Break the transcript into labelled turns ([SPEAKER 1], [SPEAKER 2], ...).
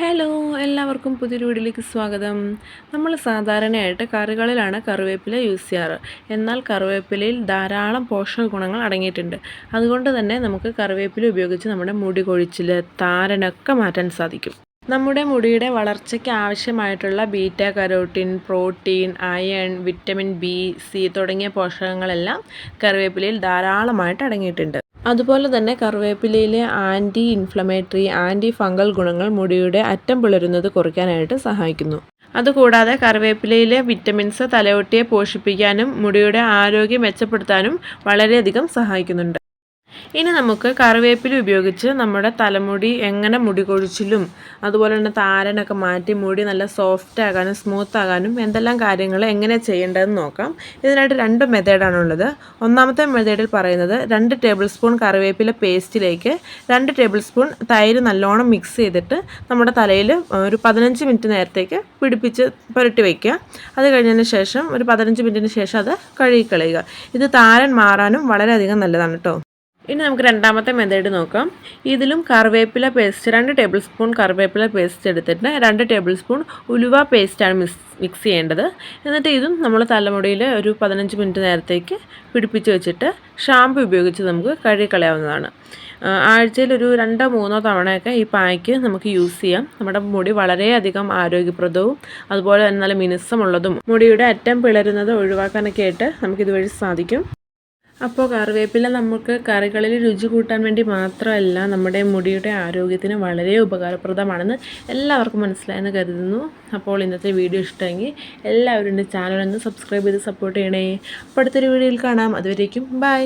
[SPEAKER 1] Hello എല്ലാവർക്കും പുതിയൊരു വീഡിയോയിലേക്ക് സ്വാഗതം. നമ്മൾ സാധാരണയായിട്ട് കറികളിലാണ് കറിവേപ്പില യൂസ് ചെയ്യാറ്. എന്നാൽ കറിവേപ്പിലയിൽ ധാരാളം പോഷക ഗുണങ്ങൾ അടങ്ങിയിട്ടുണ്ട്. അതുകൊണ്ട് തന്നെ നമുക്ക് കറിവേപ്പില ഉപയോഗിച്ച് നമ്മുടെ മുടി കൊഴിച്ചിൽ താരനൊക്കെ മാറ്റാൻ സാധിക്കും. നമ്മുടെ മുടിയുടെ വളർച്ചയ്ക്ക് ആവശ്യമായിട്ടുള്ള beta carotene protein iron vitamin B C തുടങ്ങിയ പോഷകങ്ങളെല്ലാം കറിവേപ്പിലയിൽ ധാരാളമായിട്ട് അടങ്ങിയിട്ടുണ്ട്. അതുപോലെ തന്നെ കറിവേപ്പിലയിലെ ആന്റി ഇൻഫ്ലമേറ്ററി ആന്റി ഫംഗൽ ഗുണങ്ങൾ മുടിയുടെ അറ്റം പിളരുന്നത് കുറയ്ക്കാനായിട്ട് സഹായിക്കുന്നു. അതുകൂടാതെ കറിവേപ്പിലയിലെ വിറ്റമിൻസ് തലയൊട്ടിയെ പോഷിപ്പിക്കാനും മുടിയുടെ ആരോഗ്യം മെച്ചപ്പെടുത്താനും വളരെയധികം സഹായിക്കുന്നുണ്ട്. ഇനി നമുക്ക് കറിവേപ്പില ഉപയോഗിച്ച് നമ്മുടെ തലമുടി എങ്ങനെ മുടി കൊഴിച്ചിലും അതുപോലെ തന്നെ താരനൊക്കെ മാറ്റി മുടി നല്ല സോഫ്റ്റ് ആകാനും സ്മൂത്ത് ആകാനും എന്തെല്ലാം കാര്യങ്ങൾ എങ്ങനെ ചെയ്യേണ്ടതെന്ന് നോക്കാം. ഇതിനായിട്ട് രണ്ട് മെത്തേഡാണുള്ളത് ഒന്നാമത്തെ മെത്തേഡിൽ പറയുന്നത് രണ്ട് ടേബിൾ സ്പൂൺ കറിവേപ്പില പേസ്റ്റിലേക്ക് രണ്ട് ടേബിൾ സ്പൂൺ തൈര് നല്ലോണം മിക്സ് ചെയ്തിട്ട് നമ്മുടെ തലയിൽ ഒരു പതിനഞ്ച് മിനിറ്റ് നേരത്തേക്ക് പിടിപ്പിച്ച് പുരട്ടി വയ്ക്കുക അത് കഴിഞ്ഞതിന് ശേഷം ഒരു പതിനഞ്ച് മിനിറ്റിന് ശേഷം അത് കഴുകിക്കളയുക ഇത് താരൻ മാറാനും വളരെയധികം നല്ലതാണ് കേട്ടോ ഇനി നമുക്ക് രണ്ടാമത്തെ മെത്തേഡ് നോക്കാം. ഇതിലും കറിവേപ്പില പേസ്റ്റ് രണ്ട് ടേബിൾ സ്പൂൺ കറിവേപ്പില പേസ്റ്റ് എടുത്തിട്ട് രണ്ട് ടേബിൾ സ്പൂൺ ഉലുവ പേസ്റ്റാണ് മിക്സ് മിക്സ് ചെയ്യേണ്ടത്. എന്നിട്ട് ഇതും നമ്മൾ തലമുടിയിൽ ഒരു പതിനഞ്ച് മിനിറ്റ് നേരത്തേക്ക് പിടിപ്പിച്ച് വെച്ചിട്ട് ഷാമ്പു ഉപയോഗിച്ച് നമുക്ക് കഴുകിക്കളയാവുന്നതാണ്. ആഴ്ചയിൽ ഒരു രണ്ടോ മൂന്നോ തവണയൊക്കെ ഈ പായ്ക്ക് നമുക്ക് യൂസ് ചെയ്യാം. നമ്മുടെ മുടി വളരെയധികം ആരോഗ്യപ്രദവും അതുപോലെ തന്നെ നല്ല മിനുസമുള്ളതും. മുടിയുടെ അറ്റം പിളരുന്നത് ഒഴിവാക്കാനൊക്കെ ആയിട്ട് നമുക്കിതുവഴി സാധിക്കും. അപ്പോൾ കറിവേപ്പില നമുക്ക് കറികളിൽ രുചി കൂട്ടാൻ വേണ്ടി മാത്രമല്ല നമ്മുടെ മുടിയുടെ ആരോഗ്യത്തിന് വളരെ ഉപകാരപ്രദമാണെന്ന് എല്ലാവർക്കും മനസ്സിലായെന്ന് കരുതുന്നു. അപ്പോൾ ഇന്നത്തെ വീഡിയോ ഇഷ്ടമെങ്കിൽ എല്ലാവരും എന്റെ ചാനൽ ഒന്ന് സബ്സ്ക്രൈബ് ചെയ്ത് സപ്പോർട്ട് ചെയ്യണേ. അപ്പോൾ അടുത്തൊരു വീഡിയോയിൽ കാണാം. അതുവരേക്കും ബൈ